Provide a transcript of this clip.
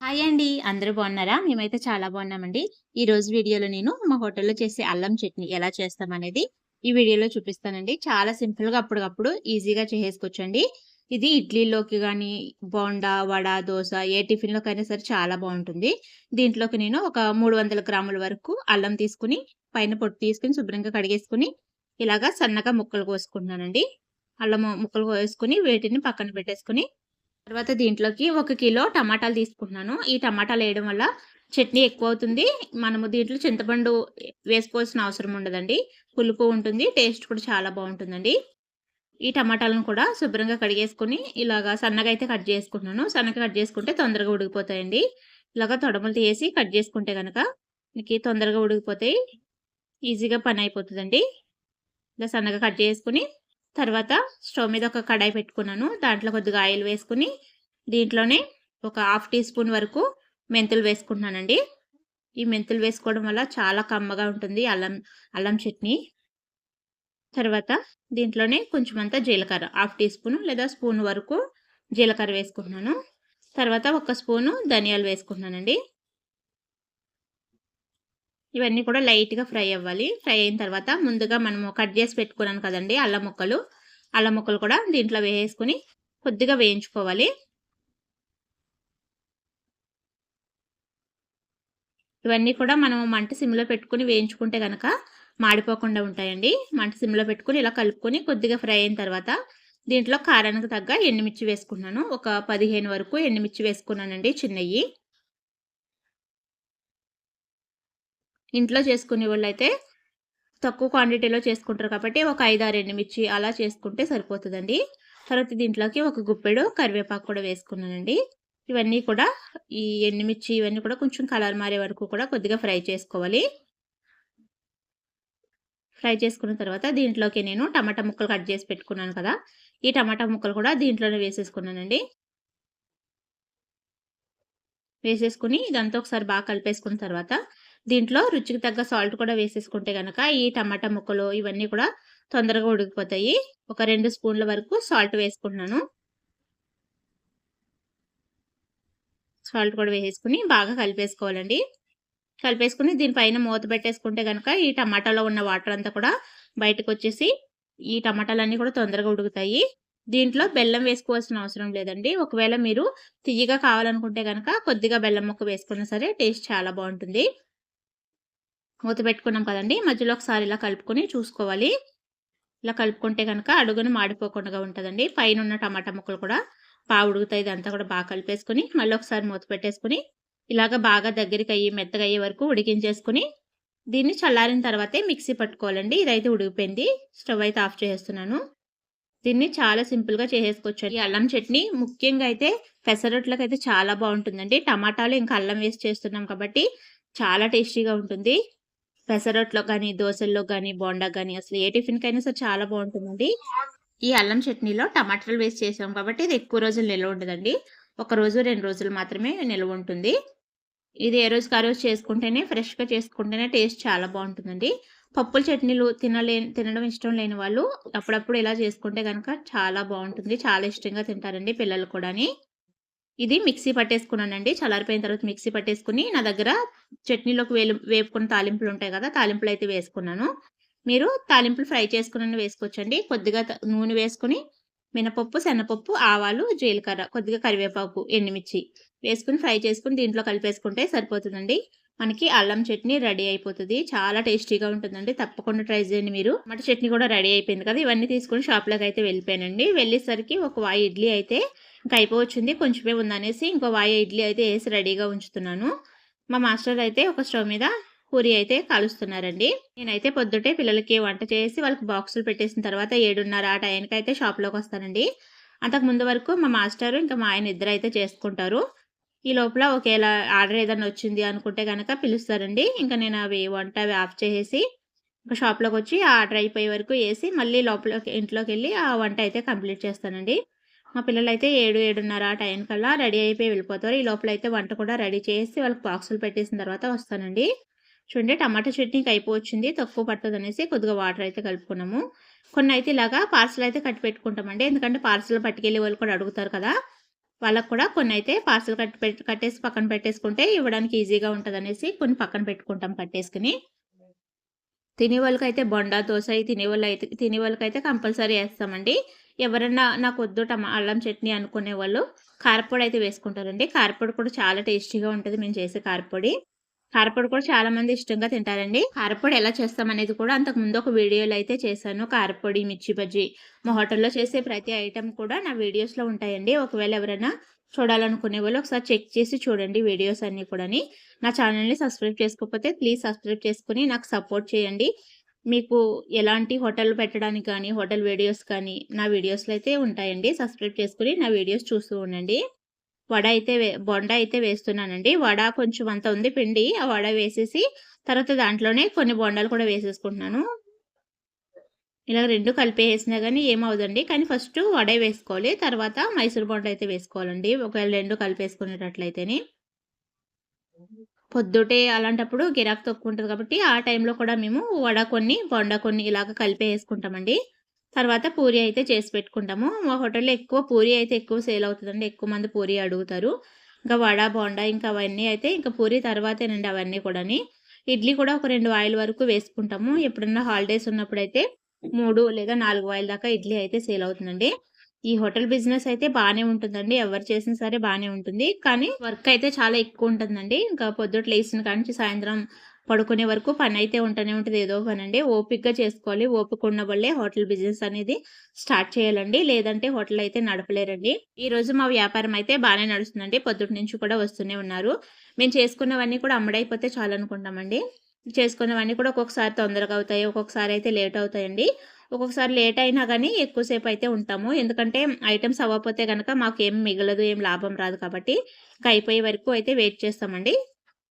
Hi అండి. అందరూ బాగున్నారా? మేమైతే చాలా బాగున్నామండి. ఈ రోజు వీడియోలో నేను మా హోటల్లో చేసే అల్లం చట్నీ ఎలా చేస్తామనేది ఈ వీడియోలో చూపిస్తానండి. చాలా సింపుల్గా అప్పటికప్పుడు ఈజీగా చేసేసుకోవచ్చండి. ఇది ఇడ్లీలోకి కానీ బోండా వడ దోశ ఏ టిఫిన్లోకైనా సరే చాలా బాగుంటుంది. దీంట్లోకి నేను ఒక మూడు వందల గ్రాముల వరకు అల్లం తీసుకుని పైన పొట్టు తీసుకుని శుభ్రంగా కడిగేసుకుని ఇలాగా సన్నగా ముక్కలు కోసుకుంటున్నానండి. అల్లం ముక్కలు కోసుకుని వేటిని పక్కన పెట్టేసుకుని తర్వాత దీంట్లోకి ఒక కిలో టమాటాలు తీసుకుంటున్నాను. ఈ టమాటాలు వేయడం వల్ల చట్నీ ఎక్కువ అవుతుంది మనము దీంట్లో చింతపండు వేసుకోవాల్సిన అవసరం ఉండదండి. పులుపు ఉంటుంది టేస్ట్ కూడా చాలా బాగుంటుందండి. ఈ టమాటాలను కూడా శుభ్రంగా కడిగేసుకుని ఇలాగా సన్నగా అయితే కట్ చేసుకుంటున్నాను. సన్నగా కట్ చేసుకుంటే తొందరగా ఉడికిపోతాయండి. ఇలాగా తొడమలు తీసి కట్ చేసుకుంటే కనుక మీకు తొందరగా ఉడికిపోతాయి. ఈజీగా పని అయిపోతుందండి. ఇలా సన్నగా కట్ చేసుకుని తర్వాత స్టవ్ మీద ఒక కడాయి పెట్టుకున్నాను. దాంట్లో కొద్దిగా ఆయిల్ వేసుకుని దీంట్లోనే ఒక హాఫ్ టీ స్పూన్ వరకు మెంతులు వేసుకుంటున్నానండి. ఈ మెంతులు వేసుకోవడం వల్ల చాలా కమ్మగా ఉంటుంది అల్లం అల్లం చట్నీ. తర్వాత దీంట్లోనే కొంచెం అంతా జీలకర్ర హాఫ్ టీ స్పూన్ లేదా స్పూన్ వరకు జీలకర్ర వేసుకుంటున్నాను. తర్వాత ఒక స్పూను ధనియాలు వేసుకుంటున్నానండి. ఇవన్నీ కూడా లైట్గా ఫ్రై అవ్వాలి. ఫ్రై అయిన తర్వాత ముందుగా మనము కట్ చేసి పెట్టుకున్నాను కదండి అల్లం ముక్కలు. అల్లం ముక్కలు కూడా దీంట్లో వేసేసుకుని కొద్దిగా వేయించుకోవాలి. ఇవన్నీ కూడా మనం మంట సిమ్లో పెట్టుకుని వేయించుకుంటే కనుక మాడిపోకుండా ఉంటాయండి. మంట సిమ్లో పెట్టుకుని ఇలా కలుపుకొని కొద్దిగా ఫ్రై అయిన తర్వాత దీంట్లో కారానికి తగ్గ ఎండుమిర్చి వేసుకున్నాను ఒక పదిహేను వరకు ఎండుమిర్చి వేసుకున్నానండి చిన్నవి. ఇంట్లో చేసుకునే వాళ్ళు అయితే తక్కువ క్వాంటిటీలో చేసుకుంటారు కాబట్టి ఒక ఐదు ఆరు ఎండుమిర్చి అలా చేసుకుంటే సరిపోతుందండి. తర్వాత దీంట్లోకి ఒక గుప్పెడు కరివేపాకు కూడా వేసుకున్నానండి. ఇవన్నీ కూడా ఈ ఎండుమిర్చి ఇవన్నీ కూడా కొంచెం కలర్ మారే వరకు కూడా కొద్దిగా ఫ్రై చేసుకోవాలి. ఫ్రై చేసుకున్న తర్వాత దీంట్లోకి నేను టమాటా ముక్కలు కట్ చేసి పెట్టుకున్నాను కదా ఈ టమాటా ముక్కలు కూడా దీంట్లోనే వేసేసుకున్నానండి. వేసేసుకుని ఇదంతా ఒకసారి బాగా కలిపేసుకున్న తర్వాత దీంట్లో రుచికి తగ్గ సాల్ట్ కూడా వేసేసుకుంటే కనుక ఈ టమాటా ముక్కలు ఇవన్నీ కూడా తొందరగా ఉడికిపోతాయి. ఒక రెండు స్పూన్ల వరకు సాల్ట్ వేసుకుంటున్నాను. సాల్ట్ కూడా వేసేసుకుని బాగా కలిపేసుకోవాలండి. కలిపేసుకుని దీనిపైన మూత పెట్టేసుకుంటే కనుక ఈ టమాటాలో ఉన్న వాటర్ అంతా కూడా బయటకు వచ్చేసి ఈ టమాటాలన్నీ కూడా తొందరగా ఉడుకుతాయి. దీంట్లో బెల్లం వేసుకోవాల్సిన అవసరం లేదండి. ఒకవేళ మీరు తియ్యగా కావాలనుకుంటే కనుక కొద్దిగా బెల్లం ముక్క వేసుకున్నా సరే టేస్ట్ చాలా బాగుంటుంది. మూత పెట్టుకున్నాం కదండి. మధ్యలో ఒకసారి ఇలా కలుపుకొని చూసుకోవాలి. ఇలా కలుపుకుంటే కనుక అడుగును మాడిపోకుండా ఉంటుందండి. పైన ఉన్న టమాటా ముక్కలు కూడా బాగా ఉడుగుతాయి ఇదంతా కూడా బాగా కలిపేసుకుని మళ్ళీ ఒకసారి మూత పెట్టేసుకుని ఇలాగ బాగా దగ్గరికి అయ్యి మెత్తగా అయ్యే వరకు ఉడికించేసుకుని దీన్ని చల్లారిన తర్వాతే మిక్సీ పట్టుకోవాలండి. ఇదైతే ఉడికిపోయింది. స్టవ్ అయితే ఆఫ్ చేస్తున్నాను. దీన్ని చాలా సింపుల్గా చేసేసుకోవచ్చు ఈ అల్లం చట్నీ ముఖ్యంగా అయితే పెసరట్లకు అయితే చాలా బాగుంటుందండి. టమాటాలు ఇంకా అల్లం వేసి చేస్తున్నాం కాబట్టి చాలా టేస్టీగా ఉంటుంది. పెసరట్లో కానీ దోశల్లో కానీ బోండా కానీ అసలు ఏ టిఫిన్కైనా అయినా సరే చాలా బాగుంటుందండి. ఈ అల్లం చట్నీలో టమాటాలు వేసి చేసాం కాబట్టి ఇది ఎక్కువ రోజులు నిల్వ ఉండదండి. ఒక రోజు రెండు రోజులు మాత్రమే నిల్వ ఉంటుంది. ఇది ఏ రోజుకి ఆ రోజు చేసుకుంటేనే ఫ్రెష్గా చేసుకుంటేనే టేస్ట్ చాలా బాగుంటుందండి. పప్పుల చట్నీలు తినలే తినడం ఇష్టం లేని వాళ్ళు అప్పుడప్పుడు ఇలా చేసుకుంటే కనుక చాలా బాగుంటుంది. చాలా ఇష్టంగా తింటారండి పిల్లలు కూడాని. ఇది మిక్సీ పట్టేసుకున్నానండి. చల్లారిపోయిన తర్వాత మిక్సీ పట్టేసుకుని నా దగ్గర చట్నీలోకి వేలు వేపుకున్న తాలింపులు ఉంటాయి కదా తాలింపులు అయితే వేసుకున్నాను. మీరు తాలింపులు ఫ్రై చేసుకుని వేసుకోవచ్చండి. కొద్దిగా నూనె వేసుకుని మినపప్పు శనపప్పు ఆవాలు జీలకర్ర కొద్దిగా కరివేపాకు ఎండుమిర్చి వేసుకుని ఫ్రై చేసుకుని దీంట్లో కలిపేసుకుంటే సరిపోతుందండి. మనకి అల్లం చట్నీ రెడీ అయిపోతుంది. చాలా టేస్టీగా ఉంటుందండి. తప్పకుండా ట్రై చేయండి మీరు. మట చట్నీ కూడా రెడీ అయిపోయింది కదా. ఇవన్నీ తీసుకుని షాప్లోకి అయితే వెళ్ళిపోయానండి. వెళ్ళేసరికి ఒక వాయి ఇడ్లీ అయితే ఇంకా అయిపోవచ్చింది. కొంచెమే ఉందనేసి ఇంకో వాయి ఇడ్లీ అయితే వేసి రెడీగా ఉంచుతున్నాను. మా మాస్టర్ అయితే ఒక స్టవ్ మీద పూరి అయితే కాలుస్తున్నారండి. నేనైతే పొద్దుటే పిల్లలకి వంట చేసి వాళ్ళకి బాక్సులు పెట్టేసిన తర్వాత ఏడున్నర ఆ టైంకి అయితే షాప్లోకి వస్తానండి. అంతకు ముందు వరకు మా మాస్టర్ ఇంకా మా ఆయన ఇద్దరు అయితే చేసుకుంటారు. ఈ లోపల ఒకేలా ఆర్డర్ ఏదైనా వచ్చింది అనుకుంటే కనుక పిలుస్తారండి. ఇంకా నేను అవి వంట అవి ఆఫ్ చేసేసి ఇంకా షాప్లోకి వచ్చి ఆర్డర్ అయిపోయే వరకు వేసి మళ్ళీ లోపల ఇంట్లోకి వెళ్ళి ఆ వంట అయితే కంప్లీట్ చేస్తానండి. మా పిల్లలు అయితే ఏడు ఏడున్నర ఆ టైం కల్లా రెడీ అయిపోయి వెళ్ళిపోతారు. ఈ లోపల అయితే వంట కూడా రెడీ చేసి వాళ్ళకి బాక్సులు పెట్టేసిన తర్వాత వస్తానండి. చూడండి టమాటా చట్నీకి అయిపోవచ్చింది తక్కువ పడుతుంది అనేసి కొద్దిగా వాటర్ అయితే కలుపుకున్నాము. కొన్ని అయితే ఇలాగా పార్సల్ అయితే కట్టి పెట్టుకుంటామండి ఎందుకంటే పార్సల్ పట్టుకెళ్ళి వాళ్ళు కూడా అడుగుతారు కదా. వాళ్ళకి కూడా కొన్ని అయితే పార్సల్ కట్టి పెట్టి కట్టేసి పక్కన పెట్టేసుకుంటే ఇవ్వడానికి ఈజీగా ఉంటుంది అనేసి కొన్ని పక్కన పెట్టుకుంటాం కట్టేసుకుని. తినే వాళ్ళకైతే బొండా, దోశ ఇయి తినేవాళ్ళు అయితే తినే వాళ్ళకైతే కంపల్సరీ వేస్తామండి ఎవరన్నా వద్దు టమా అల్లం చట్నీ అనుకునే వాళ్ళు కారపొడి అయితే వేసుకుంటారండి. కారపొడి కూడా చాలా టేస్టీగా ఉంటుంది మేము చేసే కారపొడి కారపొడి కూడా చాలా మంది ఇష్టంగా తింటారండి. కారపొడి ఎలా చేస్తామనేది కూడా అంతకుముందు ఒక వీడియోలో అయితే చేశాను. కారపొడి మిర్చి బజ్జీ మా హోటల్‌లో చేసే ప్రతి ఐటెం కూడా నా వీడియోస్‌లో ఉంటాయండి. ఒకవేళ ఎవరైనా చూడాలనుకునే వాళ్ళు ఒకసారి చెక్ చేసి చూడండి వీడియోస్ అన్నీ కూడాని. నా ఛానెల్‌ని సబ్స్క్రైబ్ చేసుకోకపోతే ప్లీజ్ సబ్స్క్రైబ్ చేసుకుని నాకు సపోర్ట్ చేయండి. మీకు ఎలాంటి హోటల్ పెట్టడానికి కానీ హోటల్ వీడియోస్ కానీ నా వీడియోస్‌లో అయితే ఉంటాయండి. సబ్స్క్రైబ్ చేసుకుని నా వీడియోస్ చూస్తూ ఉండండి. వడ అయితే బొండ అయితే వేస్తున్నానండి. వడ కొంచెం అంత ఉంది పిండి. ఆ వడ వేసేసి తర్వాత దాంట్లోనే కొన్ని బొండాలు కూడా వేసేసుకుంటున్నాను. ఇలా రెండు కలిపేసినా కానీ ఏమవుదండి కానీ ఫస్ట్ వడే వేసుకోవాలి. తర్వాత మైసూర్ బొండ అయితే వేసుకోవాలండి. ఒకవేళ రెండు కలిపేసుకునేటట్లయితేని. పొద్దుటే అలాంటప్పుడు గిరాక్ తక్కువ ఉంటుంది కాబట్టి ఆ టైంలో కూడా మేము వడ కొన్ని, బొండ కొన్ని ఇలాగ కలిపేసుకుంటామండి. తర్వాత పూరి అయితే చేసి పెట్టుకుంటాము. మా హోటల్‌లో ఎక్కువ పూరి అయితే ఎక్కువ సేల్ అవుతుందండి ఎక్కువ మంది పూరి అడుగుతారు. ఇంకా వడ, బోండా ఇంకా అవన్నీ అయితే ఇంకా పూరి తర్వాతేనండి అవన్నీ కూడాని. ఇడ్లీ కూడా ఒక రెండు ఆయిల్ వరకు వేసుకుంటాము. ఎప్పుడన్నా హాలిడేస్ ఉన్నప్పుడైతే మూడు లేదా నాలుగు ఆయిల్ దాకా ఇడ్లీ అయితే సేల్ అవుతుందండి. ఈ హోటల్ బిజినెస్ అయితే బానే ఉంటుందండి. ఎవరు చేసినా సరే బానే ఉంటుంది. కానీ వర్క్ అయితే చాలా ఎక్కువ ఉంటుందండి. ఇంకా పొద్దుట లేచిన కాడ నుంచి సాయంత్రం పడుకునే వరకు పని అయితే ఉంటూనే ఉంటుంది ఏదో పని అండి ఓపికగా చేసుకోవాలి. ఓపిక ఉన్న వాళ్ళే హోటల్ బిజినెస్ అనేది స్టార్ట్ చేయాలండి. లేదంటే హోటల్ అయితే నడపలేరండి. ఈరోజు మా వ్యాపారం అయితే బాగానే నడుస్తుందండి. పొద్దుటి నుంచి కూడా వస్తూనే ఉన్నారు. మేము చేసుకున్నవన్నీ కూడా అమ్ముడైపోతే చాలనుకుంటామండి. చేసుకున్నవన్నీ కూడా ఒక్కొక్కసారి తొందరగా అవుతాయి. ఒక్కొక్కసారి అయితే లేట్ అవుతాయండి. ఒక్కొక్కసారి లేట్ అయినా కానీ ఎక్కువసేపు అయితే ఉంటాము. ఎందుకంటే ఐటమ్స్ అవ్వకపోతే కనుక మాకు ఏం మిగలదు. ఏం లాభం రాదు కాబట్టి ఇంకా అయిపోయే వరకు అయితే వెయిట్ చేస్తామండి.